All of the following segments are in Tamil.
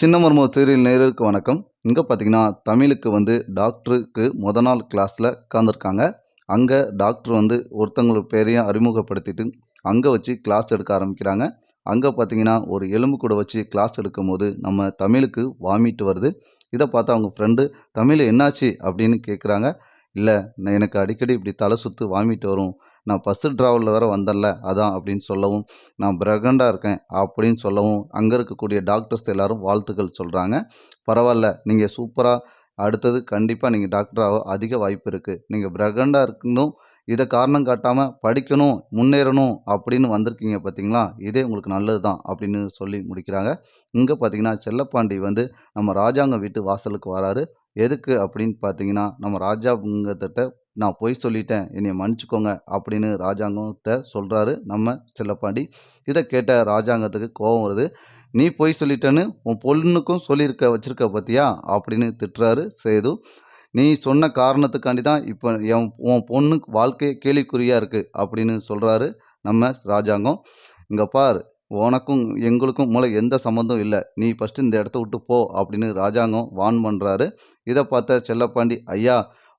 சின்ன மர்ம சீரியல் நேயர்களுக்கு வணக்கம். இங்கே பார்த்தீங்கன்னா தமிழுக்கு வந்து டாக்டருக்கு முத நாள் கிளாஸில் உட்காந்துருக்காங்க அங்கே டாக்டர் வந்து ஒருத்தங்களோட பேரையும் அறிமுகப்படுத்திட்டு அங்கே வச்சு கிளாஸ் எடுக்க ஆரம்பிக்கிறாங்க. அங்கே பார்த்தீங்கன்னா ஒரு எலும்பு கூட வச்சு கிளாஸ் எடுக்கும்போது நம்ம தமிழுக்கு வாமிட் வருது. இதை பார்த்து அவங்க ஃப்ரெண்டு தமிழ் என்னாச்சு? அப்படின்னு கேட்குறாங்க இல்லை எனக்கு அடிக்கடி இப்படி தலை சுற்று வாமிட் வரும். நான் பஸ்ஸு ட்ராவலில் வேறு வந்தேன்ல அதான் அப்படின்னு சொல்லவும் நான் பிரகண்டாக இருக்கேன் அப்படின்னு சொல்லவும் அங்கே இருக்கக்கூடிய டாக்டர்ஸ் எல்லோரும் வாழ்த்துக்கள் சொல்கிறாங்க பரவாயில்ல நீங்கள் சூப்பராக அடுத்தது கண்டிப்பாக நீங்கள் டாக்டராக அதிக வாய்ப்பு இருக்குது நீங்கள் பிரகண்டாக இருக்கணும் இதை காரணம் காட்டாமல் படிக்கணும் முன்னேறணும் அப்படின்னு வந்திருக்கீங்க பார்த்தீங்களா இதே உங்களுக்கு நல்லது தான் அப்படின்னு சொல்லி முடிக்கிறாங்க. இங்கே பார்த்தீங்கன்னா செல்லப்பாண்டி வந்து நம்ம ராஜாங்க வீட்டு வாசலுக்கு வராரு. எதுக்கு அப்படின்னு பார்த்தீங்கன்னா நம்ம ராஜாங்கத்திட்ட நான் பொய் சொல்லிட்டேன் என்னை மன்னிச்சுக்கோங்க அப்படின்னு ராஜாங்கத்தை சொல்கிறாரு நம்ம செல்லப்பாண்டி. இதை கேட்ட ராஜாங்கத்துக்கு கோபம் வருது. நீ பொய் சொல்லிட்டேன்னு உன் பொண்ணுக்கும் சொல்லியிருக்க வச்சுருக்க பார்த்தியா அப்படின்னு திட்டுறாரு சேது. நீ சொன்ன காரணத்துக்காண்டி தான் இப்போ என் உன் பொண்ணுக்கு வாழ்க்கை கேள்விக்குறியாக இருக்குது அப்படின்னு சொல்கிறாரு நம்ம ராஜாங்கம். இங்கே பார் உனக்கும் எங்களுக்கும் மூளை எந்த சம்மந்தம் இல்லை. நீ ஃபஸ்ட்டு இந்த இடத்த விட்டு போ அப்படின்னு ராஜாங்கம் வான் பண்ணுறாரு இதை பார்த்த செல்லப்பாண்டி ஐயா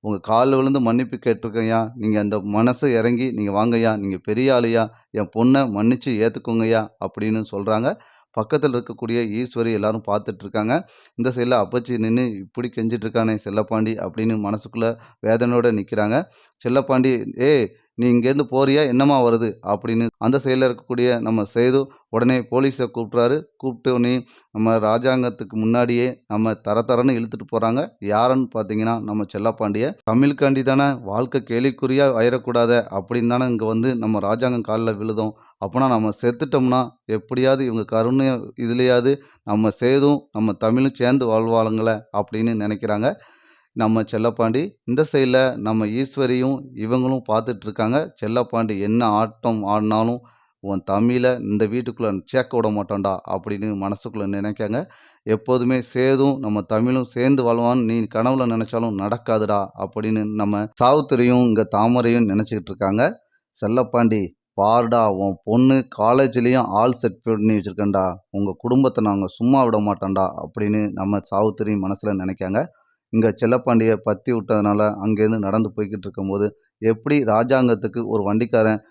உங்கள் காலில் விழுந்து மன்னிப்பு கேட்டிருக்கையா நீங்கள் அந்த மனசு இறங்கி நீங்கள் வாங்கய்யா நீங்கள் பெரிய ஆளுயா என் பொண்ணை மன்னித்து ஏற்றுக்கோங்கய்யா அப்படின்னு சொல்கிறாங்க பக்கத்தில் இருக்கக்கூடிய ஈஸ்வரி எல்லாரும் பார்த்துட்ருக்காங்க. இந்த சைடில் அப்பச்சி நின்று இப்படி கெஞ்சிட்ருக்கானே செல்லப்பாண்டி அப்படின்னு மனசுக்குள்ளே வேதனையோடு நிற்கிறாங்க செல்லப்பாண்டி ஏ நீ இங்கேருந்து போறியா? என்னம்மா வருது? அப்படின்னு அந்த சைடில் இருக்கக்கூடிய நம்ம சேது உடனே போலீஸை கூப்பிட்றாரு. கூப்பிட்டு உடனே நம்ம ராஜாங்கத்துக்கு முன்னாடியே நம்ம தர தரன்னு இழுத்துட்டு போகிறாங்க யாருன்னு பார்த்தீங்கன்னா நம்ம செல்லப்பாண்டிய. தமிழுக்காண்டி தானே வாழ்க்கை கேலிக்குறியாக ஆயிடக்கூடாத அப்படின்னு தானே இங்கே வந்து நம்ம ராஜாங்கம் காலில் விழுதோம். அப்போனா நம்ம செத்துட்டோம்னா எப்படியாவது இவங்க கருணை இதுலேயாவது நம்ம சேதும் நம்ம தமிழும் சேர்ந்து வாழ்வாளுங்களே அப்படின்னு நினைக்கிறாங்க. நம்ம செல்லப்பாண்டி இந்த சைடில் நம்ம ஈஸ்வரியும் இவங்களும் பார்த்துட்ருக்காங்க செல்லப்பாண்டி என்ன ஆட்டம் ஆடினாலும் உன் தமிழை இந்த வீட்டுக்குள்ளே சேர்க்க விட மாட்டோம்டா அப்படின்னு மனசுக்குள்ளே நினைக்காங்க. எப்போதுமே சேதும் நம்ம தமிழும் சேர்ந்து வாழ்வான்னு நீ கனவுல நினச்சாலும் நடக்காதுடா அப்படின்னு நம்ம சாவுத்திரியும் இங்கே தாமரையும் நினச்சிக்கிட்டு இருக்காங்க செல்லப்பாண்டி பாருடா உன் பொண்ணு காலேஜ்லேயும் ஆள் செட் பண்ணி வச்சுருக்கேன்டா. உங்கள் குடும்பத்தை நாங்கள் சும்மா விட மாட்டோம்டா அப்படின்னு நம்ம சாவுத்திரி மனசில் நினைக்காங்க. இங்கே செல்லப்பாண்டியை பற்றி விட்டதுனால அங்கேருந்து நடந்து போய்கிட்டு இருக்கும்போது எப்படி ராஜாங்கத்துக்கு ஒரு வண்டிக்காரன்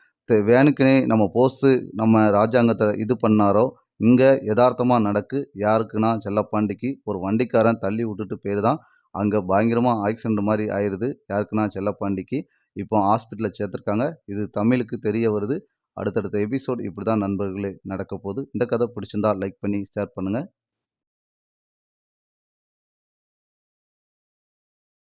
வேனுக்குனே நம்ம போஸ்ட்டு நம்ம ராஜாங்கத்தை இது பண்ணாரோ இங்கே யதார்த்தமாக நடக்கு யாருக்குன்னா செல்லப்பாண்டிக்கு ஒரு வண்டிக்காரன் தள்ளி விட்டுட்டு பேர் தான். அங்கே பயங்கரமாக ஆக்சிடென்ட் மாதிரி ஆயிடுது யாருக்குன்னா செல்லப்பாண்டிக்கு. இப்போ ஹாஸ்பிட்டலில் சேர்த்துருக்காங்க இது தமிழுக்கு தெரிய வருது. அடுத்தடுத்த எபிசோட் இப்படி தான் நண்பர்களே நடக்க போகுது இந்த கதை பிடிச்சிருந்தா லைக் பண்ணி ஷேர் பண்ணுங்கள்